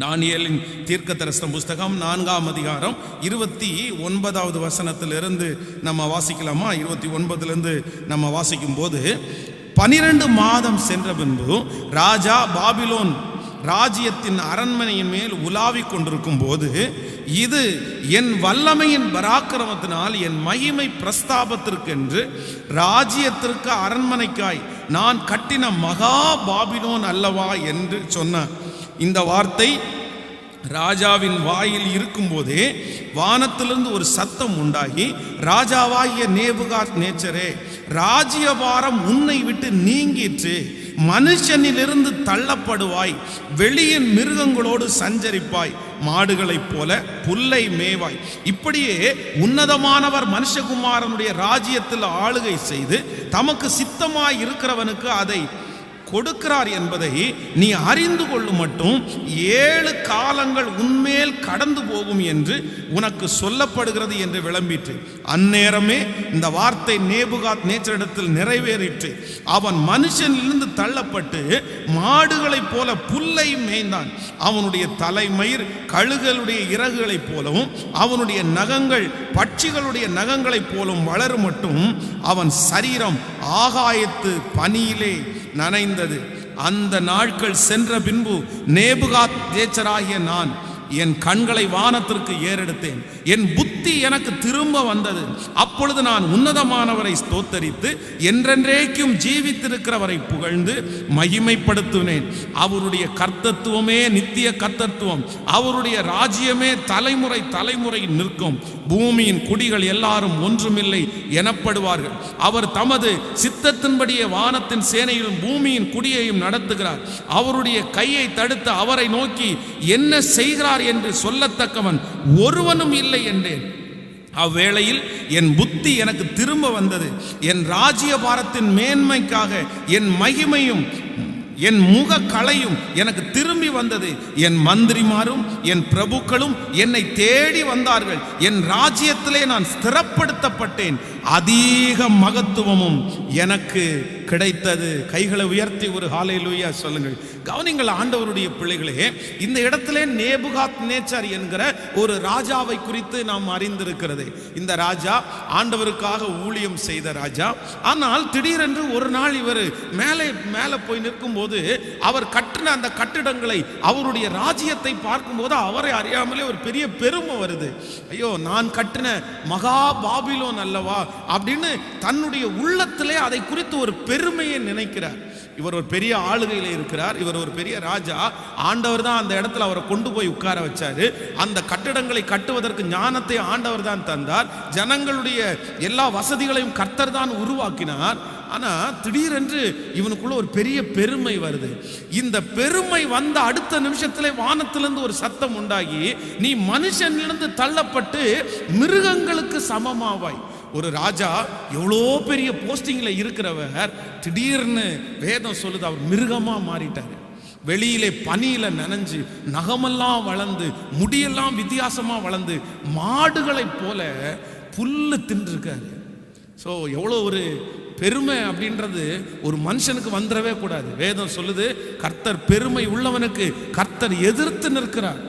தானியேலின் தீர்க்க தரிசன புஸ்தகம் நான்காம் அதிகாரம் இருபத்தி ஒன்பதாவது வசனத்திலிருந்து நம்ம வாசிக்கலாமா? இருபத்தி ஒன்பதுலேருந்து நம்ம வாசிக்கும் போது பனிரெண்டு மாதம் சென்ற பின்பு ராஜா பாபிலோன் ராஜ்யத்தின் அரண்மனையின் மேல் உலாவிக் கொண்டிருக்கும் போது இது என் வல்லமையின் பராக்கிரமத்தினால் என் மகிமை பிரஸ்தாபத்திற்கென்று ராஜ்யத்திற்கு அரண்மனைக்காய் நான் கட்டின மகா பாபிலோன் அல்லவா என்று சொன்ன இந்த வார்த்தை ராஜாவின் வாயில் இருக்கும்போதே வானத்திலிருந்து ஒரு சத்தம் உண்டாகி ராஜாவாகிய நேபுகாத் நேச்சரே ராஜ்யபாரம் உன்னை விட்டு நீங்கிற்று. மனுஷனிலிருந்து தள்ளப்படுவாய். வெளியின் மிருகங்களோடு சஞ்சரிப்பாய். மாடுகளைப் போல புல்லை மேவாய் இப்படியே உன்னதமானவர் மனுஷகுமாரனுடைய ராஜ்யத்தில் ஆளுகை செய்து தமக்கு சித்தமாய் இருக்கிறவனுக்கு அதை கொடுக்கிறார் என்பதை நீ அறிந்து கொள்ளும் மட்டும். ஏழு காலங்கள் உன்மேல் கடந்து போகும் என்று உனக்கு சொல்லப்படுகிறது என்று விளம்பிற்று. அந்நேரமே இந்த வார்த்தை நேபுகாத் நேச்சரிடத்தில் நிறைவேறிற்று. அவன் மனுஷனிலிருந்து தள்ளப்பட்டு மாடுகளைப் போல புல்லை மேய்ந்தான். அவனுடைய தலைமயிர் கழுகளுடைய இறகுகளைப் போலவும் அவனுடைய நகங்கள் பட்சிகளுடைய நகங்களைப் போலவும் வளரும் மட்டும். அவன் சரீரம் ஆகாயத்து பனியிலே நனைந்தது. அந்த நாட்கள் சென்ற பின்பு நேபுகாத் தேச்சராகிய நான் என் கண்களை வானத்திற்கு ஏறெடுத்தேன். என் புத்தி எனக்கு திரும்ப வந்தது. அப்பொழுது நான் உன்னதமானவரை ஸ்தோத்தரித்து என்றென்றைக்கும் ஜீவித்திருக்கிறவரை புகழ்ந்து மகிமைப்படுத்துவேன். அவருடைய கர்த்தத்துவமே நித்திய கர்த்தத்துவம். அவருடைய ராஜ்யமே தலைமுறை தலைமுறை நிற்கும். பூமியின் குடிகள் எல்லாரும் ஒன்றுமில்லை எனப்படுவார்கள். அவர் தமது சித்தத்தின்படியே வானத்தின் சேனையிலும் பூமியின் குடியையும் நடத்துகிறார். அவருடைய கையை தடுத்து அவரை நோக்கி என்ன செய்கிறார் என்று சொல்லத்தக்கவன் ஒருவனும் இல்லை என்றேன். அவ்வேளையில் என் புத்தி எனக்கு திரும்ப வந்தது. என் ராஜ்யபாரத்தின் மேன்மைக்காக என் மகிமையும் என் முக கலையும் எனக்கு திரும்பி வந்தது. என் மந்திரிமாரும் என் பிரபுக்களும் என்னை தேடி வந்தார்கள். என் ராஜ்யத்திலே நான் ஸ்திரப்படுத்தப்பட்டேன். அதிக மகத்துவமும் எனக்கு கிடைத்தது. கைகளை உயர்த்தி ஒரு ஹாலை சொல்லுங்கள். கவனிங்கள் ஆண்டவருடைய பிள்ளைகளே இந்த இடத்துல நேபுகாத் நேச்சர் என்கிற ஒரு ராஜாவை குறித்து நாம் அறிந்திருக்கிறது. இந்த ராஜா ஆண்டவருக்காக ஊழியம் செய்த ராஜா. ஆனால் திடீரென்று ஒரு நாள் இவர் மேலே மேலே போய் நிற்கும் போது அவர் கட்டின அந்த கட்டிடங்களை அவருடைய ராஜ்யத்தை பார்க்கும்போது அவரை அறியாமலே ஒரு பெரிய பெருமை வருது. ஐயோ நான் கட்டின மகா பாபிலோன் அல்லவா? அப்படின்னு தன்னுடைய உள்ளத்திலே அதை குறித்து ஒரு பெரு பெருமையை நினைக்கிறார். இவர் ஒரு பெரிய ஆளுகையில் இருக்கிறார். இவர் ஒரு பெரிய ராஜா. ஆண்டவர் தான் அந்த இடத்துல அவரை கொண்டு போய் உட்கார வச்சாரு. அந்த கட்டிடங்களை கட்டுவதற்கு ஞானத்தை ஆண்டவர் தான் தந்தார். ஜனங்களுடைய எல்லா வசதிகளையும் கர்த்தர் தான் உருவாக்கினார். ஆனா திடீரென்று இவனுக்குள்ள ஒரு பெரிய பெருமை வருது. இந்த பெருமை வந்த அடுத்த நிமிஷத்துல வானத்திலிருந்து ஒரு சத்தம் உண்டாகி நீ மனுஷனிலிருந்து தள்ளப்பட்டு மிருகங்களுக்கு சமமாவாய். ஒரு ராஜா எவ்வளோ பெரிய போஸ்டிங்கில் இருக்கிறவர் திடீர்னு வேதம் சொல்லுது அவர் மிருகமாக மாறிட்டார். வெளியிலே பனியில நனைஞ்சு நகமெல்லாம் வளர்ந்து முடியெல்லாம் வித்தியாசமா வளர்ந்து மாடுகளைப் போல புல்லு தின்றுருக்காரு. ஸோ எவ்வளோ ஒரு பெருமை அப்படின்றது ஒரு மனுஷனுக்கு வந்துடவே கூடாது. வேதம் சொல்லுது கர்த்தர் பெருமை உள்ளவனுக்கு கர்த்தர் எதிர்த்து நிற்கிறார்.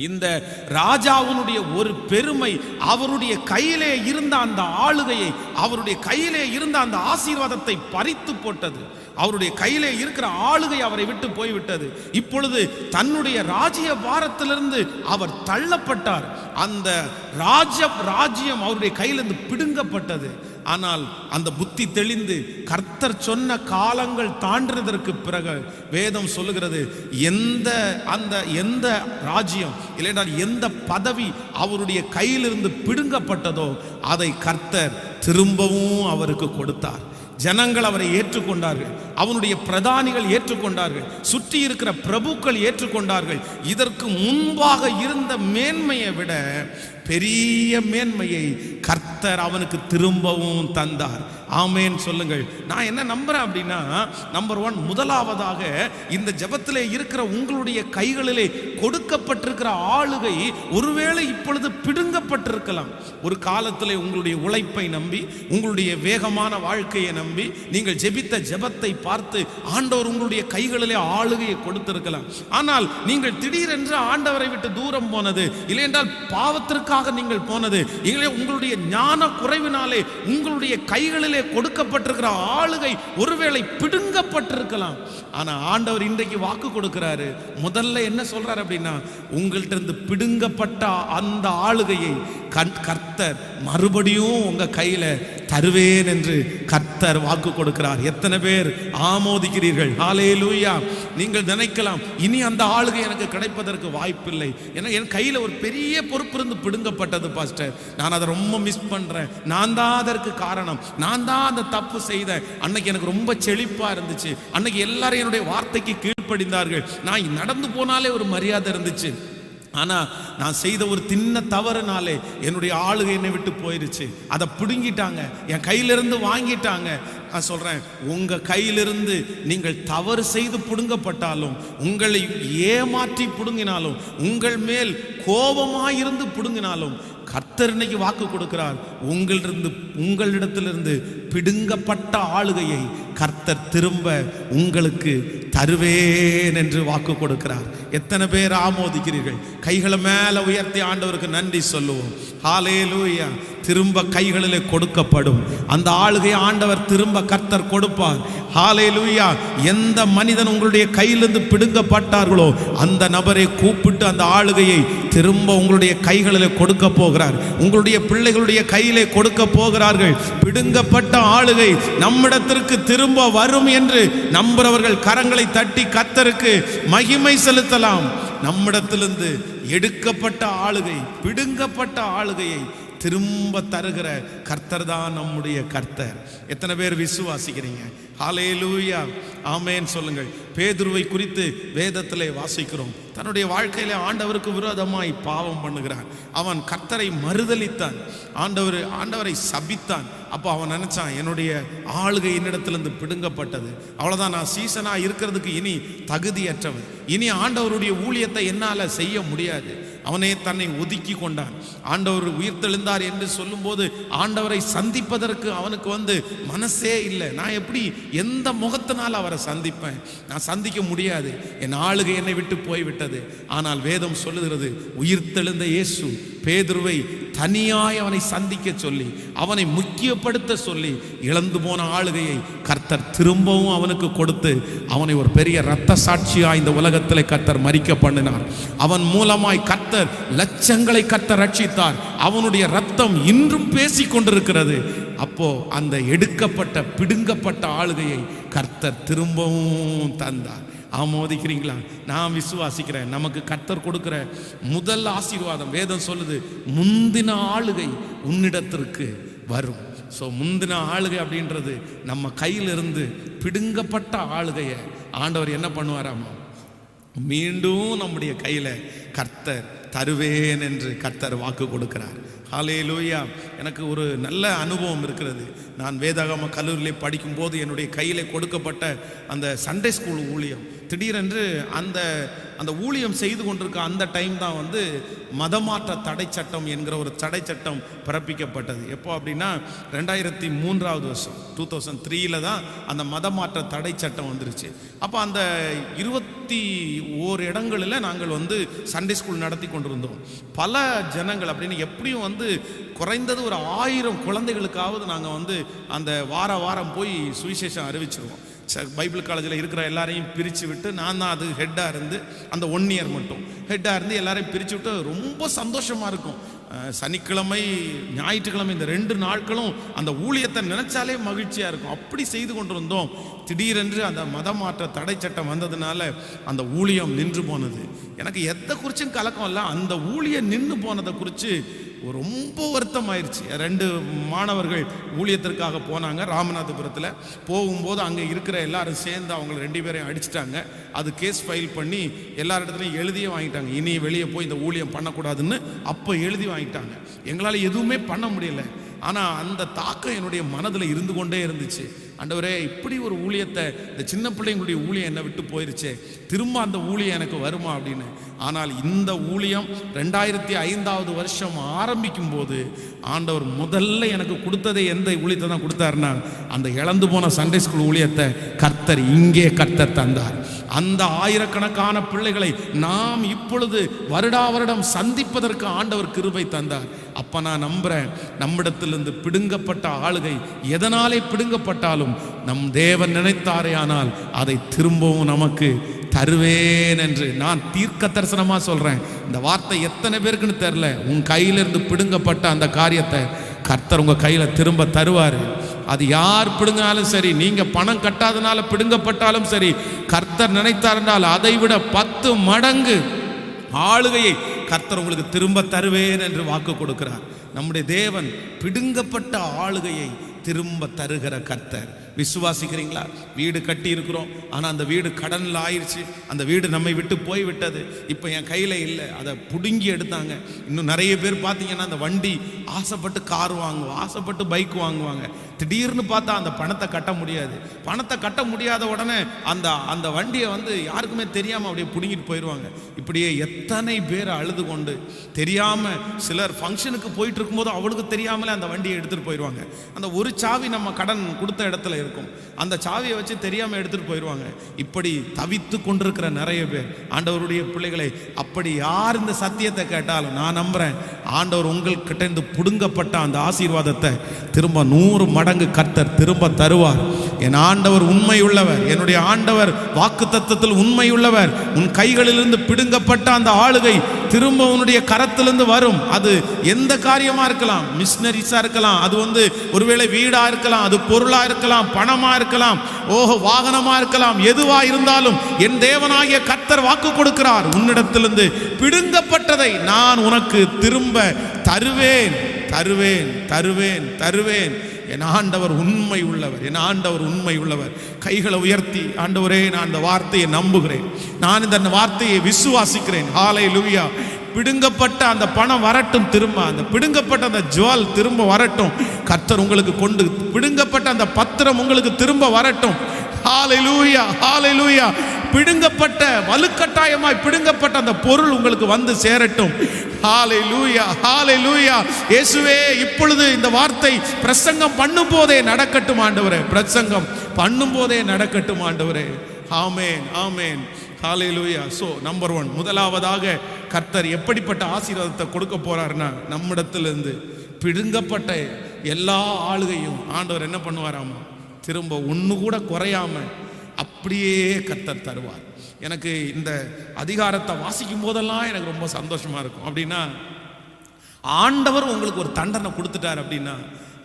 இந்த ராஜாவினுடைய ஒரு பெருமை அவருடைய கையிலே இருந்த அந்த ஆளுகையை அவருடைய கையிலே இருந்த அந்த ஆசீர்வாதத்தை பறித்து போட்டது. அவருடைய கையிலே இருக்கிற ஆளுகை அவரை விட்டு போய்விட்டது. இப்பொழுது தன்னுடைய ராஜ்ய பாரத்திலிருந்து அவர் தள்ளப்பட்டார். அந்த ராஜ ராஜ்யம் அவருடைய கையிலிருந்து பிடுங்கப்பட்டது. ஆனால் அந்த புத்தி தெளிந்து கர்த்தர் சொன்ன காலங்கள் தாண்டினதற்கு பிறகு வேதம் சொல்லுகிறது எந்த அந்த எந்த ராஜ்யம் இல்லைனால் எந்த பதவி அவருடைய கையிலிருந்து பிடுங்கப்பட்டதோ அதை கர்த்தர் திரும்பவும் அவருக்கு கொடுத்தார். ஜனங்கள் அவரை ஏற்றுக்கொண்டார்கள் அவனுடைய பிரதானிகள் ஏற்றுக்கொண்டார்கள் சுற்றி இருக்கிற பிரபுக்கள் ஏற்றுக்கொண்டார்கள். இதற்கு முன்பாக இருந்த மேன்மையை விட பெரிய மேன்மையை கர்த்த கர்த்தர் அவனுக்கு திரும்பவும் தந்தார். ஆமேன் சொல்லுங்கள். நான் என்ன நம்புறேன் அப்படின்னா நம்பர் ஒன் முதலாவதாக இந்த ஜெபத்திலே இருக்கிற உங்களுடைய கைகளிலே கொடுக்கப்பட்டிருக்கிற ஆளுகை ஒருவேளை இப்பொழுது பிடுங்கப்பட்டிருக்கலாம். ஒரு காலத்திலே உங்களுடைய உழைப்பை நம்பி உங்களுடைய வேகமான வாழ்க்கையை நம்பி நீங்கள் ஜெபித்த ஜெபத்தை பார்த்து ஆண்டவர் உங்களுடைய கைகளிலே ஆளுகையை கொடுத்திருக்கலாம். ஆனால் நீங்கள் திடீரென்று ஆண்டவரை விட்டு தூரம் போனது இல்லையென்றால் பாவத்திற்காக நீங்கள் போனது இல்லை உங்களுடைய ஞான குறைவினாலே உங்களுடைய கைகளிலே கொடுக்கப்பட்டிருக்கிற ஆளுகை ஒருவேளை பிடுங்கப்பட்டிருக்கலாம். ஆனால் ஆண்டவர் இன்றைக்கு வாக்கு கொடுக்கிறாரு. முதல்ல என்ன சொல்றாரு அப்படின்னா உங்கள்கிட்ட இருந்து பிடுங்கப்பட்ட அந்த ஆளுகையை கண் கர்த்தர் மறுபடியும் உங்க கையில தருவேன் என்று கர்த்தர் வாக்கு கொடுக்கிறார். எத்தனை பேர் ஆமோதிக்கிறீர்கள்? ஹாலே லூயா நீங்கள் நினைக்கலாம் இனி அந்த ஆளுகை எனக்கு கிடைப்பதற்கு வாய்ப்பில்லை. ஏன்னா என் கையில் ஒரு பெரிய பொறுப்பு இருந்து பிடுங்கப்பட்டது பாஸ்டர் நான் அதை ரொம்ப மிஸ் பண்ணுறேன் நான் தான் அதற்கு காரணம். நான் தான் அந்த தப்பு செய்தேன். அன்னைக்கு எனக்கு ரொம்ப செழிப்பாக இருந்துச்சு. அன்னைக்கு எல்லாரும் என்னுடைய வார்த்தைக்கு கீழ்ப்படிந்தார்கள். நான் நடந்து போனாலே ஒரு மரியாதை இருந்துச்சு. ஆனால் நான் செய்த ஒரு தின்ன தவறுனாலே என்னுடைய ஆளுகை என்னை விட்டு போயிருச்சு. அதை பிடுங்கிட்டாங்க. என் கையிலிருந்து வாங்கிட்டாங்க. நான் சொல்கிறேன் உங்கள் கையிலிருந்து நீங்கள் தவறு செய்து பிடுங்கப்பட்டாலும் உங்களை ஏமாற்றி பிடுங்கினாலும் உங்கள் மேல் கோபமாயிருந்து பிடுங்கினாலும் கர்த்தர் இன்னைக்கு வாக்கு கொடுக்கிறார். உங்களிருந்து உங்களிடத்திலிருந்து பிடுங்கப்பட்ட ஆளுகையை கர்த்தர் திரும்ப உங்களுக்கு தருவேன் என்று வாக்கு கொடுக்கிறார். எத்தனை பேர் ஆமோதிக்கிறீர்கள்? கைகளை மேல உயர்த்தி ஆண்டவருக்கு நன்றி சொல்லுவோம். ஹாலேலூயா திரும்ப கைகளிலே கொடுக்கப்படும். அந்த ஆளுகை ஆண்டவர் திரும்ப கர்த்தர் கொடுப்பார். ஹாலேலூயா எந்த மனிதன் உங்களுடைய கையிலிருந்து பிடுங்கப்பட்டார்களோ அந்த நபரை கூப்பிட்டு அந்த ஆளுகையை திரும்ப உங்களுடைய கைகளிலே கொடுக்க போகிறார். உங்களுடைய பிள்ளைகளுடைய கையிலே கொடுக்க போகிறார்கள். பிடுங்கப்பட்ட ஆளுகை நம்மிடத்திற்கு திரும்ப வரும் என்று நம்புறவர்கள் கரங்களை தட்டி கத்தருக்கு மகிமை செலுத்தலாம். நம்மிடத்திலிருந்து எடுக்கப்பட்ட ஆளுகை பிடுங்கப்பட்ட ஆளுகையை திரும்ப தருகிற கர்த்தர் தான் நம்முடைய கர்த்தர். எத்தனை பேர் விசுவாசிக்கிறீங்க? ஹாலே லூயா ஆமேன்னு சொல்லுங்கள். பேதுருவை குறித்து வேதத்திலே வாசிக்கிறோம். தன்னுடைய வாழ்க்கையில ஆண்டவருக்கு விரோதமாய் பாவம் பண்ணுகிறான் அவன் கர்த்தரை மறுதலித்தான். ஆண்டவர் ஆண்டவரை சபித்தான். அப்போ அவன் நினச்சான் என்னுடைய ஆளுகை என்னிடத்திலிருந்து பிடுங்கப்பட்டது. அவ்வளோதான் நான் சீசனாக இருக்கிறதுக்கு இனி தகுதியற்றவன். இனி ஆண்டவருடைய ஊழியத்தை என்னால் செய்ய முடியாது. அவனே தன்னை ஒதுக்கி கொண்டான். ஆண்டவர் உயிர்த்தெழுந்தார் என்று சொல்லும்போது ஆண்டவரை சந்திப்பதற்கு அவனுக்கு வந்து மனசே இல்லை. நான் எப்படி எந்த முகத்தினால் அவரை சந்திப்பேன்? நான் சந்திக்க முடியாது. என் ஆளுகை என்னை விட்டு போய்விட்டது. ஆனால் வேதம் சொல்லுகிறது உயிர்த்தெழுந்த இயேசு பேதுருவை தனியாய் அவனை சந்திக்க சொல்லி அவனை முக்கியப்படுத்த சொல்லி இழந்து போன ஆளுகையை கர்த்தர் திரும்பவும் அவனுக்கு கொடுத்து அவனை ஒரு பெரிய இரத்த சாட்சியாக இந்த உலகத்திலே கர்த்தர் மறிக்க பண்ணினார். அவன் மூலமாய் கர்த்தர் லட்சங்களை கர்த்தர் ரட்சித்தார். அவனுடைய ரத்தம் இன்றும் பேசி கொண்டிருக்கிறது. அப்போ அந்த எடுக்கப்பட்ட பிடுங்கப்பட்ட ஆளுகையை கர்த்தர் திரும்பவும் தந்தார். ஆமோதிக்கிறீங்களா? நான் விசுவாசிக்கிறேன். நமக்கு கர்த்தர் கொடுக்கிற முதல் ஆசீர்வாதம் வேதம் சொல்லுது முந்தின ஆளுகை உன்னிடத்திற்கு வரும். ஸோ முந்தின ஆளுகை அப்படின்றது நம்ம கையிலிருந்து பிடுங்கப்பட்ட ஆளுகையை ஆண்டவர் என்ன பண்ணுவாராமா? மீண்டும் நம்முடைய கையில் கர்த்தர் தருவேன் என்று கர்த்தர் வாக்கு கொடுக்கிறார். ஹாலே லூயா எனக்கு ஒரு நல்ல அனுபவம் இருக்கிறது. நான் வேதாகம கல்லூரியில் படிக்கும்போது என்னுடைய கையில் கொடுக்கப்பட்ட அந்த சண்டே ஸ்கூல் ஊழியம். திடீரென்று அந்த அந்த ஊழியம் செய்து கொண்டிருக்க அந்த டைம் தான் வந்து மதமாற்ற தடை சட்டம் என்கிற ஒரு தடை சட்டம் பிறப்பிக்கப்பட்டது. எப்போ அப்படின்னா ரெண்டாயிரத்தி மூன்றாவது வருஷம் டூ தௌசண்ட் த்ரீயில் தான் அந்த மதமாற்ற தடை சட்டம் வந்துருச்சு. அப்போ அந்த இருபத்தி ஓர் இடங்களில் நாங்கள் வந்து சண்டே ஸ்கூல் நடத்தி கொண்டிருந்தோம். பல ஜனங்கள் அப்படின்னு எப்படியும் வந்து குறைந்தது ஒரு ஆயிரம் குழந்தைகளுக்காவது நாங்கள் வந்து அந்த வார வாரம் போய் சுவிசேஷம் அறிவிச்சிருவோம். பைபிள் காலேஜில் இருக்கிற எல்லாரையும் பிரித்து விட்டு நான் தான் அது ஹெட்டாக இருந்து அந்த ஒன் இயர் மட்டும். ஹெட்டாக இருந்து எல்லாரையும் பிரித்து விட்டு ரொம்ப சந்தோஷமாக இருக்கும். சனிக்கிழமை ஞாயிற்றுக்கிழமை இந்த ரெண்டு நாட்களும் அந்த ஊழியத்தை நினைச்சாலே மகிழ்ச்சியாக இருக்கும். அப்படி செய்து கொண்டிருந்தோம். திடீரென்று அந்த மதமாற்ற தடை சட்டம் வந்ததுனால அந்த ஊழியம் நின்று போனது. எனக்கு எதை குறிச்சும் கலக்கம் இல்லை. அந்த ஊழியம் நின்று போனதை குறித்து ரொம்ப வருத்தம் ஆயிடுச்சு ரெண்டு மாணவர்கள் ஊழியத்திற்காக போனாங்க ராமநாதபுரத்தில். போகும்போது அங்கே இருக்கிற எல்லாரும் சேர்ந்து அவங்கள ரெண்டு பேரையும் அடிச்சிட்டாங்க. அது கேஸ் ஃபைல் பண்ணி எல்லா இடத்துலையும் எழுதியே வாங்கிட்டாங்க. இனி வெளியே போய் இந்த ஊழியம் பண்ணக்கூடாதுன்னு அப்போ எழுதி வாங்கிட்டாங்க. எங்களால் எதுவுமே பண்ண முடியல. ஆனால் அந்த தாக்கம் என்னுடைய மனதில் இருந்து கொண்டே இருந்துச்சு. ஆண்டவரே இப்படி ஒரு ஊழியத்தை இந்த சின்ன பிள்ளைங்களுடைய ஊழியம் என்னை விட்டு போயிருச்சே திரும்ப அந்த ஊழியம் எனக்கு வருமா அப்படின்னு? ஆனால் இந்த ஊழியம் ரெண்டாயிரத்தி ஐந்தாவது வருஷம் ஆரம்பிக்கும் போது ஆண்டவர் முதல்ல எனக்கு கொடுத்ததே எந்த ஊழியத்தை தான் கொடுத்தாருன்னா அந்த இழந்து போன சண்டே ஸ்கூல் ஊழியத்தை கர்த்தர் இங்கே கர்த்தர் தந்தார். அந்த ஆயிரக்கணக்கான பிள்ளைகளை நாம் இப்பொழுது வருடா வருடம் சந்திப்பதற்கு ஆண்டவர் கிருபை தந்தார். அப்ப நான் நம்புறேன் நம்மிடத்திலிருந்து பிடுங்கப்பட்ட ஆளுகை எதனாலே பிடுங்கப்பட்டாலும் நம் தேவன் நினைத்தாரே ஆனால் அதை திரும்பவும் நமக்கு தருவேன் என்று நான் தீர்க்க தரிசனமாக சொல்கிறேன் இந்த வார்த்தை எத்தனை பேருக்குன்னு தெரில உன் கையிலிருந்து பிடுங்கப்பட்ட அந்த காரியத்தை கர்த்தர் உங்கள் கையில் திரும்ப தருவார். அது யார் பிடுங்கினாலும் சரி நீங்க பணம் கட்டாதனால பிடுங்கப்பட்டாலும் சரி கர்த்தர் நினைத்தார் அதை விட பத்து மடங்கு ஆளுகையை கர்த்தர் உங்களுக்கு திரும்ப தருவேன் என்று வாக்கு கொடுக்கிறார். நம்முடைய தேவன் பிடுங்கப்பட்ட ஆளுகையை திரும்ப தருகிற கர்த்தர். விசுவாசிக்கிறீங்களா? வீடு கட்டி இருக்கிறோம். ஆனால் அந்த வீடு கடனில் ஆயிடுச்சு அந்த வீடு நம்மை விட்டு போய் விட்டது. இப்போ என் கையில் இல்லை. அதை பிடுங்கி எடுத்தாங்க. இன்னும் நிறைய பேர் பார்த்தீங்கன்னா அந்த வண்டி ஆசைப்பட்டு கார் வாங்குவோம் ஆசைப்பட்டு பைக் வாங்குவாங்க. திடீர்னு பார்த்தா அந்த பணத்தை கட்ட முடியாது. பணத்தை கட்ட முடியாத உடனே அந்த அந்த வண்டியை வந்து யாருக்குமே தெரியாமல் அப்படியே பிடுங்கிட்டு போயிடுவாங்க இப்படியே எத்தனை பேர் அழுது கொண்டு தெரியாமல் சிலர் ஃபங்க்ஷனுக்கு போயிட்டு இருக்கும்போது அவளுக்கு தெரியாமலே அந்த வண்டியை எடுத்துகிட்டு போயிடுவாங்க அந்த ஒரு சாவி நம்ம கடன் கொடுத்த இடத்துல இருக்கும். அந்த சாவியை வச்சு தெரியாமல் எடுத்துகிட்டு போயிடுவாங்க இப்படி தவித்து கொண்டிருக்கிற நிறைய பேர். ஆண்டவருடைய பிள்ளைகளை அப்படி யார் இந்த சத்தியத்தை கேட்டாலும் நான் நம்புகிறேன் ஆண்டவர் உங்கள்கிட்ட இருந்து பிடுங்கப்பட்ட அந்த ஆசீர்வாதத்தை திரும்ப நூறு மடங்கு கர்த்தர் திரும்ப தருவார். என் ஆண்டவர் உண்மை உள்ளவர் என்னுடைய ஆண்டவர் வாக்கு தத்துவத்தில் உண்மை உள்ளவர் உன் கைகளிலிருந்து பிடுங்கப்பட்ட அந்த ஆளுகை திரும்ப உன்னுடைய கரத்திலிருந்து வரும். அது எந்த காரியமாக இருக்கலாம்? மிஷினரிஸாக இருக்கலாம். அது வந்து ஒருவேளை வீடாக இருக்கலாம். அது பொருளாக இருக்கலாம். பணமாக இருக்கலாம். ஓஹோ வாகனமாக இருக்கலாம். எதுவாக இருந்தாலும் என் தேவனாகிய கர்த்தர் வாக்கு கொடுக்கிறார். உன்னிடத்திலிருந்து பிடுங்கப்பட்டதை நான் உனக்கு திரும்ப தருவேன். தருவேன் தருவேன் தருவேன். என் ஆண்டவர் உண்மை உள்ளவர் என் ஆண்டவர் உண்மை உள்ளவர். கைகளை உயர்த்தி ஆண்டவரே நான் அந்த வார்த்தையை நம்புகிறேன். நான் இந்த வார்த்தையை விசுவாசிக்கிறேன். ஹாலை லுவியா பிடுங்கப்பட்ட அந்த பணம் வரட்டும் திரும்ப. அந்த பிடுங்கப்பட்ட அந்த ஜுவால் திரும்ப வரட்டும். கர்த்தர் உங்களுக்கு கொண்டு பிடுங்கப்பட்ட அந்த பத்திரம் உங்களுக்கு திரும்ப வரட்டும். ஹாலைலூயா ஹாலைலூயா பிடுங்கப்பட்ட வலுக்கட்டாயமாய் பிடுங்கப்பட்ட அந்த பொருள் உங்களுக்கு வந்து சேரட்டும். ஹாலை லூயா ஹாலை லூயா இயேசுவே இப்பொழுது இந்த வார்த்தை பிரசங்கம் பண்ணும் போதே நடக்கட்டும் ஆண்டவரே. பிரசங்கம் பண்ணும் போதே நடக்கட்டும் ஆண்டவரே. Amen amen. Hallelujah so number one முதலாவதாக கர்த்தர் எப்படிப்பட்ட ஆசீர்வாதத்தை கொடுக்க போறாருன்னா நம்மிடத்திலிருந்து பிடுங்கப்பட்ட எல்லா ஆளுகையும் ஆண்டவர் என்ன பண்ணுவாராமா? திரும்ப ஒன்று கூட குறையாம அப்படியே கர்த்தர் தருவார். எனக்கு இந்த அதிகாரத்தை வாசிக்கும் போதெல்லாம் எனக்கு ரொம்ப சந்தோஷமா இருக்கும். அப்படின்னா ஆண்டவர் உங்களுக்கு ஒரு தண்டனை கொடுத்துட்டார் அப்படின்னா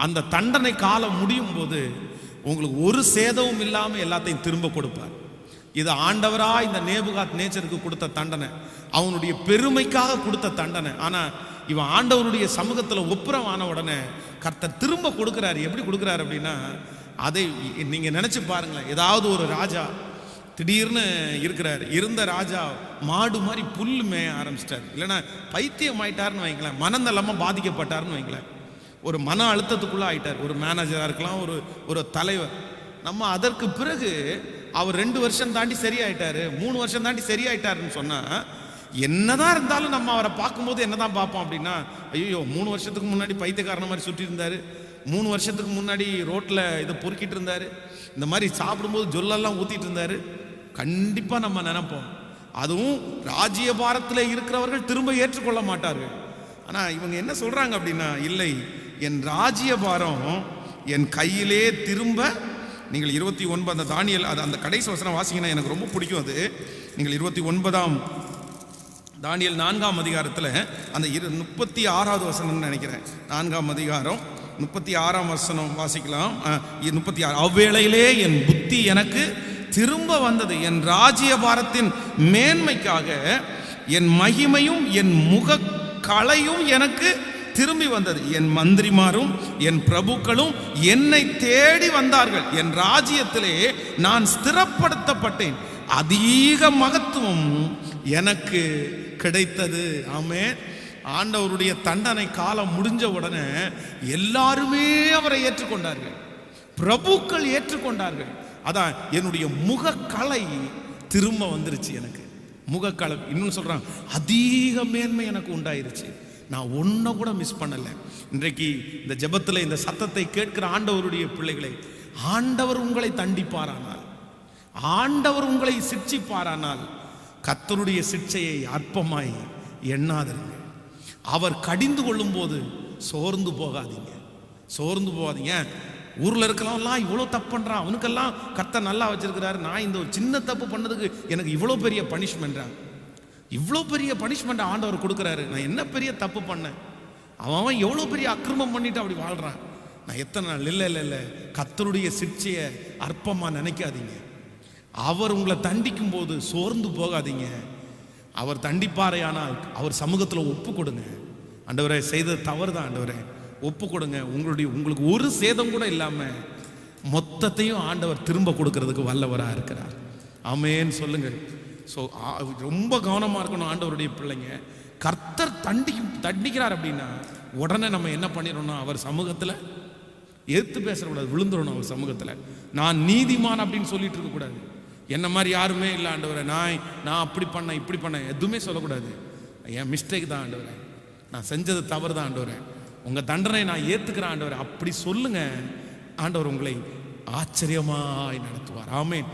அந்த தண்டனை காலம் முடியும் போது உங்களுக்கு ஒரு சேதமும் இல்லாமல் எல்லாத்தையும் திரும்ப கொடுப்பார். இது ஆண்டவரா இந்த நேபுகாத் நேச்சருக்கு கொடுத்த தண்டனை. அவனுடைய பெருமைக்காக கொடுத்த தண்டனை. ஆனால் இவன் ஆண்டவருடைய சமூகத்தில் ஒப்புரம் ஆன உடனே கர்த்தர் திரும்ப கொடுக்குறாரு. எப்படி கொடுக்குறாரு அப்படின்னா அதை நீங்கள் நினச்சி பாருங்களேன். ஏதாவது ஒரு ராஜா திடீர்னு இருக்கிறார். இருந்த ராஜா மாடு மாதிரி புல் மேய ஆரம்பிச்சிட்டார். இல்லைன்னா பைத்தியம் ஆயிட்டாருன்னு வைங்களேன். மனநலமாக பாதிக்கப்பட்டாருன்னு வைங்களேன். ஒரு மன அழுத்தத்துக்குள்ளே ஆயிட்டார். ஒரு மேனேஜராக இருக்கலாம் ஒரு ஒரு தலைவர். நம்ம அதற்கு பிறகு அவர் ரெண்டு வருஷம் தாண்டி சரியாயிட்டாரு. மூணு வருஷம் தாண்டி சரியாயிட்டாருன்னு சொன்னால் என்னதான் இருந்தாலும் நம்ம அவரை பார்க்கும்போது என்னதான் பார்ப்போம் அப்படின்னா ஐயோ மூணு வருஷத்துக்கு முன்னாடி பைத்தியக்காரன மாதிரி சுற்றி இருந்தாரு மூணு வருஷத்துக்கு முன்னாடி ரோட்டில் இதை பொறுக்கிட்டு இருந்தார். இந்த மாதிரி சாப்பிடும்போது ஜொல்லெல்லாம் ஊற்றிட்டு இருந்தார். கண்டிப்பாக நம்ம நினைப்போம். அதுவும் ராஜ்யபாரத்தில் இருக்கிறவர்கள் திரும்ப ஏற்றுக்கொள்ள மாட்டார்கள். ஆனால் இவங்க என்ன சொல்கிறாங்க அப்படின்னா இல்லை என் ராஜ்யபாரம் என் கையிலே திரும்ப நீங்கள் இருபத்தி ஒன்பது அந்த தானியல் அது அந்த கடைசி வசனம் வாசிங்கன்னா எனக்கு ரொம்ப பிடிக்கும் அது. நீங்கள் இருபத்தி ஒன்பதாம் தானியல் நான்காம் அதிகாரத்தில் அந்த இரு முப்பத்தி ஆறாவது வசனம்னு நினைக்கிறேன். நான்காம் அதிகாரம் முப்பத்தி ஆறாம் வசனம் வாசிக்கலாம். முப்பத்தி ஆறு. அவ்வேளையிலே என் புத்தி எனக்கு திரும்ப வந்தது. என் ராஜ்யபாரத்தின் மேன்மைக்காக என் மகிமையும் என் முக கலையும் எனக்கு திரும்பி வந்தது. என் மந்திரிமாரும் என் பிரபுக்களும் என்னை தேடி வந்தார்கள். என் ராஜ்யத்திலே நான் ஸ்திரப்படுத்தப்பட்டேன். அதிக மகத்துவம் எனக்கு கிடைத்தது. ஆமே ஆண்டவருடைய தண்டனை காலம் முடிஞ்ச உடனே எல்லாருமே அவரை ஏற்றுக்கொண்டார்கள். பிரபுக்கள் ஏற்றுக்கொண்டார்கள். அதான் என்னுடைய முகக்கலை திரும்ப வந்துருச்சு எனக்கு. முகக்கலை இன்னும் சொல்கிறான் அதிக மேன்மை எனக்கு உண்டாயிருச்சு. நான் ஒன்றை கூட மிஸ் பண்ணலை. இன்றைக்கு இந்த ஜெபத்தில் இந்த சத்தத்தை கேட்கிற ஆண்டவருடைய பிள்ளைகளை ஆண்டவர் உங்களை தண்டிப்பாரானால் ஆண்டவர் உங்களை சிட்சிப்பாரானால் கத்தருடைய சிட்சையை அற்பமாய் எண்ணாதிருங்க அவர் கடிந்து கொள்ளும்போது சோர்ந்து போகாதீங்க. சோர்ந்து போகாதீங்க. ஊரில் இருக்கலாம் இவ்வளோ தப்பு பண்ணுறான் அவனுக்கெல்லாம் கத்த நல்லா வச்சிருக்கிறாரு. நான் இந்த ஒரு சின்ன தப்பு பண்ணதுக்கு எனக்கு இவ்வளோ பெரிய பனிஷ்மெண்ட்றா இவ்வளோ பெரிய பனிஷ்மெண்ட் ஆண்டவர் கொடுக்குறாரு. நான் என்ன பெரிய தப்பு பண்ணேன்? அவன் அவன் எவ்வளோ பெரிய அக்கிரமம் பண்ணிட்டு அப்படி வாழ்கிறான் நான் எத்தனை நாள்? இல்லை இல்லை இல்லை. கத்தருடைய சிற்சையை அற்பமாக நினைக்காதீங்க. அவர் உங்களை தண்டிக்கும் போது சோர்ந்து போகாதீங்க. அவர் தண்டிப்பாரையானால் அவர் சமூகத்தில் ஒப்பு கொடுங்க. ஆண்டவரே செய்தது தவறு தான் ஆண்டவரே. ஒப்பு கொடுங்க. உங்களுடைய உங்களுக்கு ஒரு சேதம் கூட இல்லாமல் மொத்தத்தையும் ஆண்டவர் திரும்ப கொடுக்கறதுக்கு வல்லவராக இருக்கிறார். ஆமேன்னு சொல்லுங்க. ஸோ ரொம்ப கவனமாக இருக்கணும் ஆண்டவருடைய பிள்ளைங்க. கர்த்தர் தண்டி தண்டிக்கிறார் அப்படின்னா உடனே நம்ம என்ன பண்ணிடணும் அவர் சமூகத்தில் எதிர்த்து பேசக்கூடாது விழுந்துடணும் அவர் சமூகத்தில். நான் நீதிமான் அப்படின்னு சொல்லிட்டு இருக்கக்கூடாது. என்ன மாதிரி யாருமே இல்லை ஆண்டவரை. நான் நான் அப்படி பண்ணேன் இப்படி பண்ணேன். எதுவுமே சொல்லக்கூடாது. என் மிஸ்டேக் தான் ஆண்டவரே. நான் செஞ்சது தவறு தான் ஆண்டவரே. உங்கள் தண்டனை நான் ஏற்றுக்கிறேன் ஆண்டவரே. அப்படி சொல்லுங்க. ஆண்டவர் உங்களை ஆச்சரியமாய் நடத்துவார். ஆமேன்.